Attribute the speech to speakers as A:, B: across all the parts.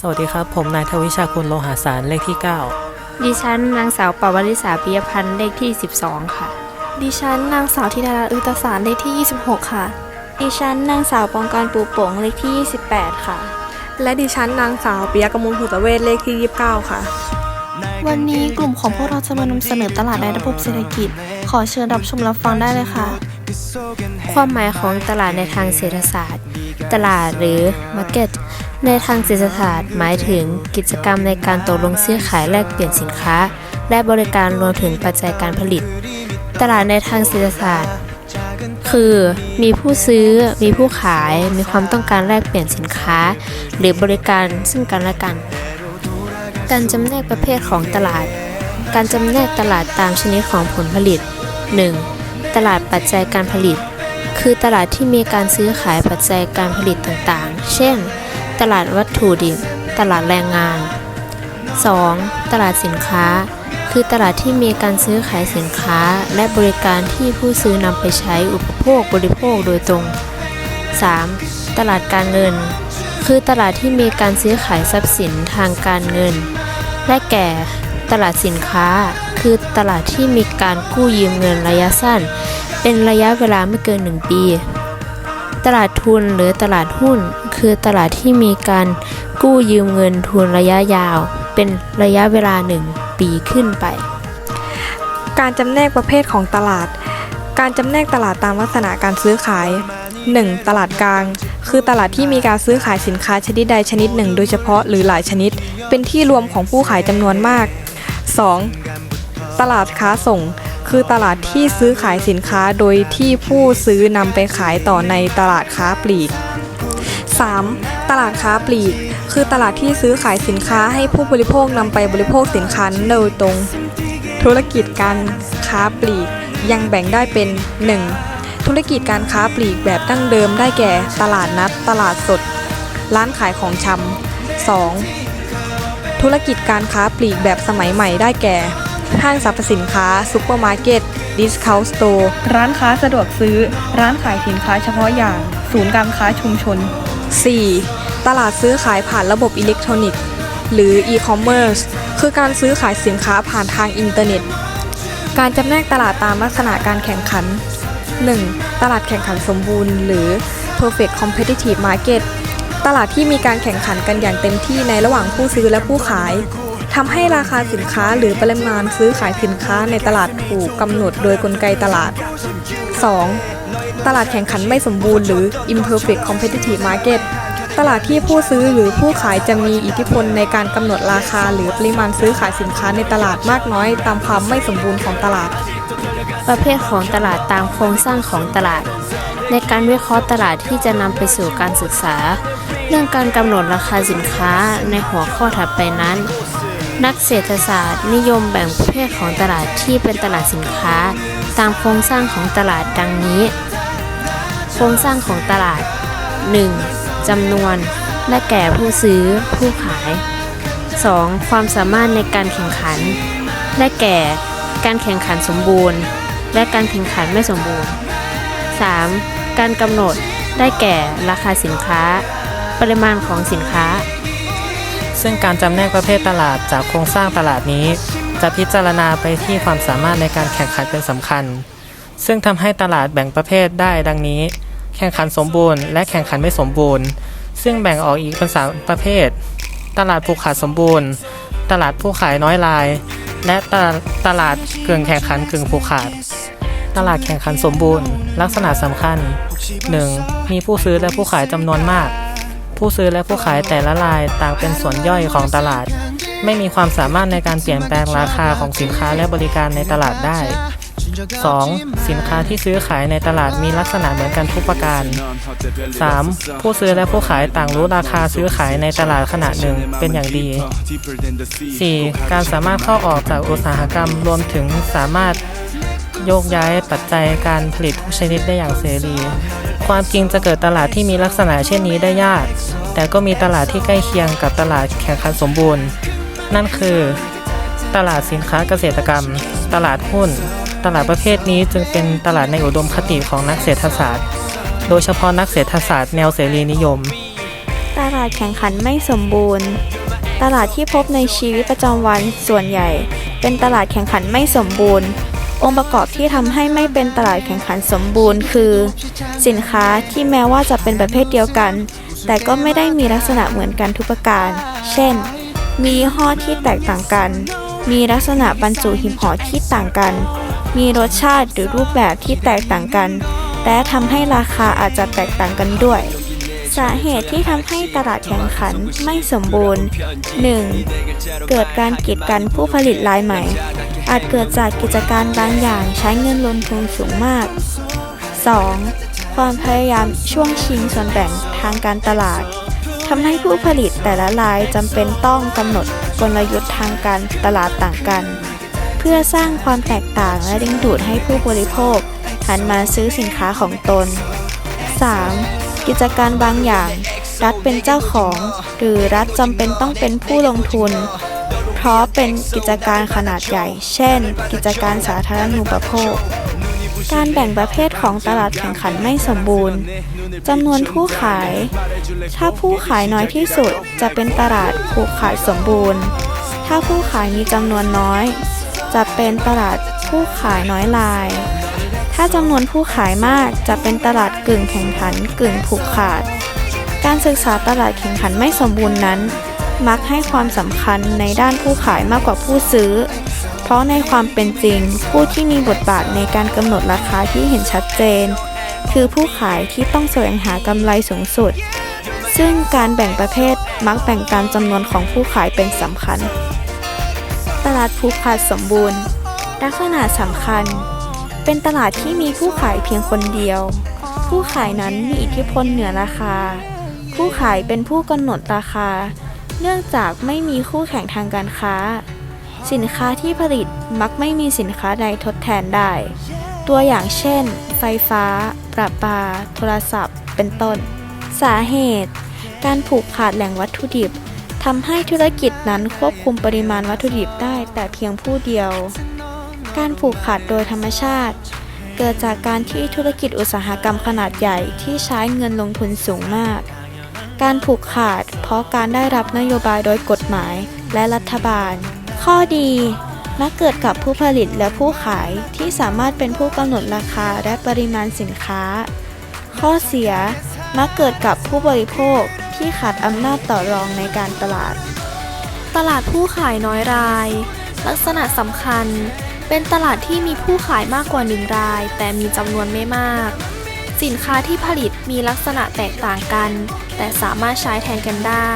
A: สวัสดีครับ ผมนายทวิชาคุณโลหาสารเลขที่
B: ดิฉันนางสาวปวริษาปิยพันธ์เลขที่ 12 ค่ะ
C: ดิฉันนางสาวธิดารัตน์อุตสารเลขที่ 26 ค่ะ
D: ดิฉันนางสาวปองกรปูโป่งเลขที่ 28 ค่ะ
E: และดิฉันนางสาวปิยกมลหุตเวศเลขที่ 29 ค่ะ
C: วันนี้กลุ่มของพวกเราจะมานำเสนอตลาดในระบบเศรษฐกิจ ขอเชิญรับชมรับฟังได้เลยค่ะ
B: ความหมายของตลาดในทางเศรษฐศาสตร์ ตลาดหรือ Market ในทางเศรษฐศาสตร์หมายถึงกิจกรรมในการตกลงซื้อขายแลกเปลี่ยนสินค้า และบริการรวมถึงปัจจัยการผลิต ตลาดในทางเศรษฐศาสตร์ คือมีผู้ซื้อ มีผู้ขาย มีความต้องการแลกเปลี่ยนสินค้า หรือบริการซึ่งกันและกัน การจำแนกประเภทของตลาด การจำแนกตลาดตามชนิดของผลผลิต 1. ตลาดปัจจัยการผลิต คือตลาดที่มีการซื้อขายปัจจัยการผลิตต่างๆ เช่น ตลาดวัตถุดิบ ตลาดแรงงาน 2. ตลาดสินค้า คือตลาดที่มีการซื้อขายสินค้า และบริการที่ผู้ซื้อนำไปใช้อุปโภคบริโภคโดยตรง 3. ตลาดการเงิน คือตลาดที่มีการซื้อขายทรัพย์สินทางการเงิน และแก่ตลาดสินค้า คือตลาดที่มีการกู้ยืมเงินระยะสั้น เป็นระยะเวลาไม่เกิน 1 ปี ตลาดทุนหรือตลาดหุ้น คือตลาดที่มีการกู้ยืมเงินทุนระยะยาว เป็นระยะเวลา 1 ปีขึ้นไป
E: การจำแนกประเภทของตลาด การจำแนกตลาดตามลักษณะการซื้อขาย 1. ตลาดกลาง คือตลาดที่มีการซื้อขายสินค้าชนิดใดชนิดหนึ่ง โดยเฉพาะหรือหลายชนิด เป็นที่รวมของผู้ขายจำนวนมาก 2. ตลาดค้าส่ง คือตลาดที่ซื้อขายสินค้าโดยที่ผู้ซื้อนำไปขายต่อในตลาดค้าปลีก 3. ตลาดค้าปลีก คือตลาดที่ซื้อขายสินค้าให้ผู้บริโภคนำไปบริโภคสินค้านโดยตรง ธุรกิจการค้าปลีกยังแบ่งได้เป็น 1. ธุรกิจการค้าปลีกแบบดั้งเดิมได้แก่ ตลาดนัด ตลาดสด ร้านขายของชำ 2. ธุรกิจการค้าปลีกแบบสมัยใหม่ได้แก่ ห้างสรรพสินค้าซูเปอร์มาร์เก็ตดิสคาวสโตร์ร้านค้าสะดวกซื้อ ร้านขายสินค้าเฉพาะอย่าง ศูนย์การค้าชุมชน 4. ตลาดซื้อขายผ่านระบบอิเล็กทรอนิกส์ หรือ e-commerce คือการซื้อขายสินค้าผ่านทางอินเทอร์เน็ต การจำแนกตลาดตามลักษณะการแข่งขัน 1. ตลาดแข่งขันสมบูรณ์ หรือ perfect competitive market ตลาดที่มีการแข่งขันกันอย่างเต็มที่ในระหว่างผู้ซื้อและผู้ขาย ทำให้ราคาสินค้าหรือปริมาณซื้อขายสินค้าในตลาดถูกกำหนดโดยกลไกตลาด 2. ตลาดแข่งขันไม่สมบูรณ์หรือ imperfect competitive market ตลาดที่ผู้ซื้อหรือผู้ขายจะมีอิทธิพลในการกำหนดราคาหรือปริมาณซื้อขายสินค้าในตลาดมากน้อยตามความไม่สมบูรณ์ของตลาด
B: ประเภทของตลาดตามโครงสร้างของตลาด ในการวิเคราะห์ตลาดที่จะนำไปสู่การศึกษา เรื่องการกำหนดราคาสินค้าในหัวข้อถัดไปนั้น นักเศรษฐศาสตร์นิยมแบ่งประเภทของตลาดที่เป็นตลาดสินค้า ตามโครงสร้างของตลาดดังนี้ โครงสร้างของตลาด 1. จำนวน และแก่ผู้ซื้อผู้ขาย 2. ความสามารถในการแข่งขัน และแก่การแข่งขันสมบูรณ์ และการแข่งขันไม่สมบูรณ์ 3. การกำหนดได้แก่ราคาสินค้า ปริมาณของสินค้า
A: ซึ่งการจำแนกประเภทตลาดจากโครงสร้างตลาดนี้ จะพิจารณาไปที่ความสามารถในการแข่งขันเป็นสำคัญ ซึ่งทำให้ตลาดแบ่งประเภทได้ดังนี้ แข่งขันสมบูรณ์และแข่งขันไม่สมบูรณ์ ซึ่งแบ่งออกอีกเป็นสามประเภท ตลาดผูกขาดสมบูรณ์ ตลาดผู้ขายน้อยราย และตลาดตลาดกึ่งแข่งขันกึ่งผูกขาด ตลาดแข่งขันสมบูรณ์ ลักษณะสำคัญ 1. มีผู้ซื้อและผู้ขายจำนวนมาก ผู้ซื้อและผู้ขายแต่ละรายต่างเป็นส่วนย่อยของตลาด ไม่มีความสามารถในการเปลี่ยนแปลงราคาของสินค้าและบริการในตลาดได้ 2. สินค้าที่ซื้อขายในตลาดมีลักษณะเหมือนกันทุกประการ 3. ผู้ซื้อและผู้ขายต่างรู้ราคาซื้อขายในตลาดขณะหนึ่งเป็นอย่างดี 4. การสามารถเข้าออกจากอุตสาหกรรมรวมถึงสามารถ โยกย้ายปัจจัยการผลิตทุกชนิดได้อย่างเสรี ความจริงจะเกิดตลาดที่มีลักษณะเช่นนี้ได้ยาก แต่ก็มีตลาดที่ใกล้เคียงกับตลาดแข่งขันสมบูรณ์ นั่นคือ ตลาดสินค้าเกษตรกรรม ตลาดหุ้น ตลาดประเภทนี้จึงเป็นตลาดในอุดมคติของนักเศรษฐศาสตร์ โดยเฉพาะนักเศรษฐศาสตร์แนวเสรีนิยม
D: ตลาดแข่งขันไม่สมบูรณ์ ตลาดที่พบในชีวิตประจำวันส่วนใหญ่ เป็นตลาดแข่งขันไม่สมบูรณ์ องค์ประกอบที่ทำให้ไม่เป็นตลาดแข่งขันสมบูรณ์ คือ สินค้าที่แม้ว่าจะเป็นประเภทเดียวกัน แต่ก็ไม่ได้มีลักษณะเหมือนกันทุกประการ เช่น มียี่ห้อที่แตกต่างกัน มีลักษณะบรรจุหีบห่อที่ต่างกัน มีรสชาติหรือรูปแบบที่แตกต่างกัน และทำให้ราคาอาจจะแตกต่างกันด้วยสาเหตุที่ทำให้ตลาดแข่งขันไม่สมบูรณ์ 1. เกิดการกีดกันผู้ผลิตรายใหม่ อาจเกิดจากกิจการบางอย่างใช้เงินลงทุนสูงมาก 2. ความพยายามช่วงชิงส่วนแบ่งทางการตลาดทำให้ผู้ผลิตแต่ละรายจำเป็นต้องกำหนดกลยุทธ์ทางการตลาดต่างกัน เพื่อสร้างความแตกต่างและดึงดูดให้ผู้บริโภคหันมาซื้อสินค้าของตน 3. กิจการบางอย่าง รัฐเป็นเจ้าของ หรือรัฐจำเป็นต้องเป็นผู้ลงทุน เพราะเป็นกิจการขนาดใหญ่ เช่น กิจการสาธารณูปโภค การแบ่งประเภทของตลาดแข่งขันไม่สมบูรณ์จำนวนผู้ขาย ถ้าผู้ขายน้อยที่สุดจะเป็นตลาดผูกขาดสมบูรณ์ ถ้าผู้ขายมีจำนวนน้อย จะเป็นตลาดผู้ขายน้อยราย ถ้าจำนวนผู้ขายมากจะเป็นตลาดกึ่งแข่งขันกึ่งผูกขาด การศึกษาตลาดแข่งขันไม่สมบูรณ์นั้น มักให้ความสำคัญในด้านผู้ขายมากกว่าผู้ซื้อ เพราะในความเป็นจริง ผู้ที่มีบทบาทในการกำหนดราคาที่เห็นชัดเจน คือผู้ขายที่ต้องแสวงหากำไรสูงสุด ซึ่งการแบ่งประเภทมักแบ่งตามจำนวนของผู้ขายเป็นสำคัญ ตลาดผูกขาดสมบูรณ์ ลักษณะสำคัญ เป็นตลาดที่มีผู้ขายเพียงคนเดียว ผู้ขายนั้นมีอิทธิพลเหนือราคา ผู้ขายเป็นผู้กำหนดราคา เนื่องจากไม่มีคู่แข่งทางการค้า สินค้าที่ผลิตมักไม่มีสินค้าใดทดแทนได้ ตัวอย่างเช่น ไฟฟ้า ประปา โทรศัพท์ เป็นต้น สาเหตุ การผูกขาดแหล่งวัตถุดิบทำให้ธุรกิจนั้นควบคุมปริมาณวัตถุดิบได้แต่เพียงผู้เดียว การผูกขาดโดยธรรมชาติ เกิดจากการที่ธุรกิจอุตสาหกรรมขนาดใหญ่ที่ใช้เงินลงทุนสูงมาก การผูกขาด เพราะการได้รับนโยบายโดยกฎหมายและรัฐบาล ข้อดีมักเกิดกับผู้ผลิตและผู้ขายที่สามารถเป็นผู้กำหนดราคาและปริมาณสินค้า ข้อเสียมักเกิดกับผู้บริโภคที่ขาดอำนาจต่อรองในการตลาด
C: ตลาดผู้ขายน้อยราย ลักษณะสำคัญ เป็นตลาดที่มีผู้ขายมากกว่าหนึ่งราย แต่มีจำนวนไม่มาก สินค้าที่ผลิตมีลักษณะแตกต่างกัน แต่สามารถใช้แทนกันได้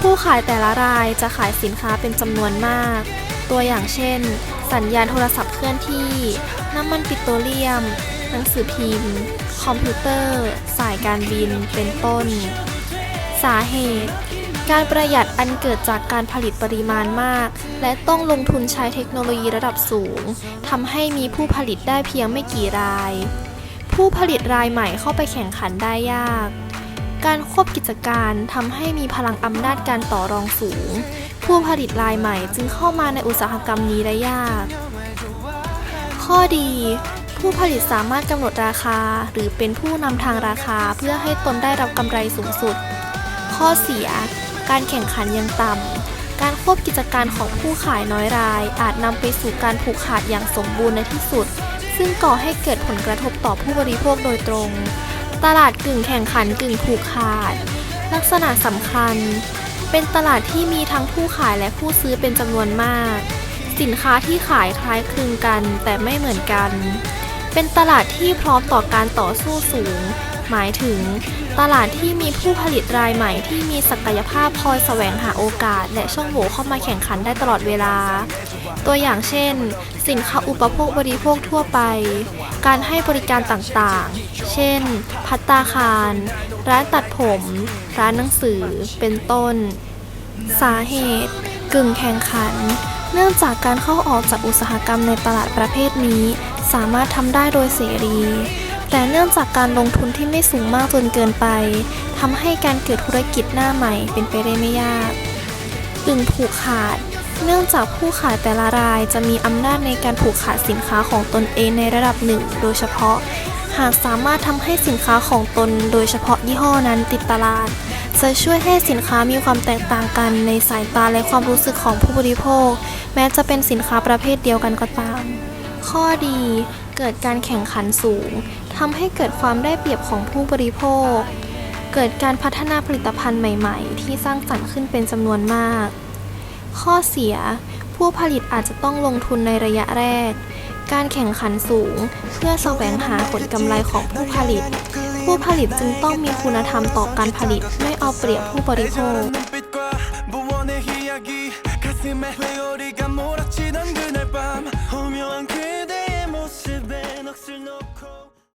C: ผู้ขายแต่ละรายจะขายสินค้าเป็นจำนวนมาก ตัวอย่างเช่น สัญญาณโทรศัพท์เคลื่อนที่ น้ำมันปิโตรเลียม หนังสือพิมพ์ คอมพิวเตอร์ สายการบิน เป็นต้น สาเหตุการประหยัดอันเกิดจากการผลิตปริมาณมาก และต้องลงทุนใช้เทคโนโลยีระดับสูงทำให้มีผู้ผลิตได้เพียงไม่กี่ราย ผู้ผลิตรายใหม่เข้าไปแข่งขันได้ยาก การควบกิจการทำให้มีพลังอำนาจการต่อรองสูง ผู้ผลิตรายใหม่จึงเข้ามาในอุตสาหกรรมนี้ได้ยาก ข้อดี ผู้ผลิตสามารถกำหนดราคา หรือเป็นผู้นำทางราคาเพื่อให้ตนได้รับกำไรสูงสุด ข้อเสีย การแข่งขันยังต่ำ การควบกิจการของผู้ขายน้อยราย อาจนำไปสู่การผูกขาดอย่างสมบูรณ์ในที่สุด ซึ่งก่อให้เกิดผลกระทบต่อผู้บริโภคโดยตรง ตลาดกึ่งแข่งขันกึ่งผูกขาด ลักษณะสำคัญ เป็นตลาดที่มีทั้งผู้ขายและผู้ซื้อเป็นจำนวนมาก สินค้าที่ขายคล้ายคลึงกันแต่ไม่เหมือนกัน เป็นตลาดที่พร้อมต่อการต่อสู้สูง หมายถึง ตลาดที่มีผู้ผลิตรายใหม่ที่มีศักยภาพคอยแสวงหาโอกาส และช่องโหว่เข้ามาแข่งขันได้ตลอดเวลา ตัวอย่างเช่น สินค้าอุปโภคบริโภคทั่วไป การให้บริการต่างๆ เช่น พัตตาคาร ร้านตัดผม ร้านหนังสือ เป็นต้น สาเหตุกึ่งแข่งขัน เนื่องจากการเข้าออกจากอุตสาหกรรมในตลาดประเภทนี้ สามารถทำได้โดยเสรี แต่เนื่องจากการลงทุนที่ไม่สูงมากจนเกินไปทำให้การเกิดธุรกิจหน้าใหม่เป็นไปได้ไม่ยากกึ่งผูกขาด เนื่องจากผู้ขายแต่ละรายจะมีอำนาจในการผูกขาดสินค้าของตนเองในระดับหนึ่ง โดยเฉพาะ หากสามารถทำให้สินค้าของตน โดยเฉพาะยี่ห้อนั้นติดตลาด จะช่วยให้สินค้ามีความแตกต่างกันในสายตาและความรู้สึกของผู้บริโภค แม้จะเป็นสินค้าประเภทเดียวกันก็ตาม ข้อดี เกิดการแข่งขันสูงทำให้เกิดความได้เปรียบของผู้บริโภค เกิดการพัฒนาผลิตภัณฑ์ใหม่ ๆ ที่สร้างสรรค์ขึ้นเป็นจำนวนมาก ข้อเสีย ผู้ผลิตอาจจะต้องลงทุนในระยะแรก การแข่งขันสูง เพื่อแสวงหาผลกำไรของผู้ผลิต ผู้ผลิตจึงต้องมีคุณธรรมต่อการผลิตไม่เอาเปรียบผู้บริโภค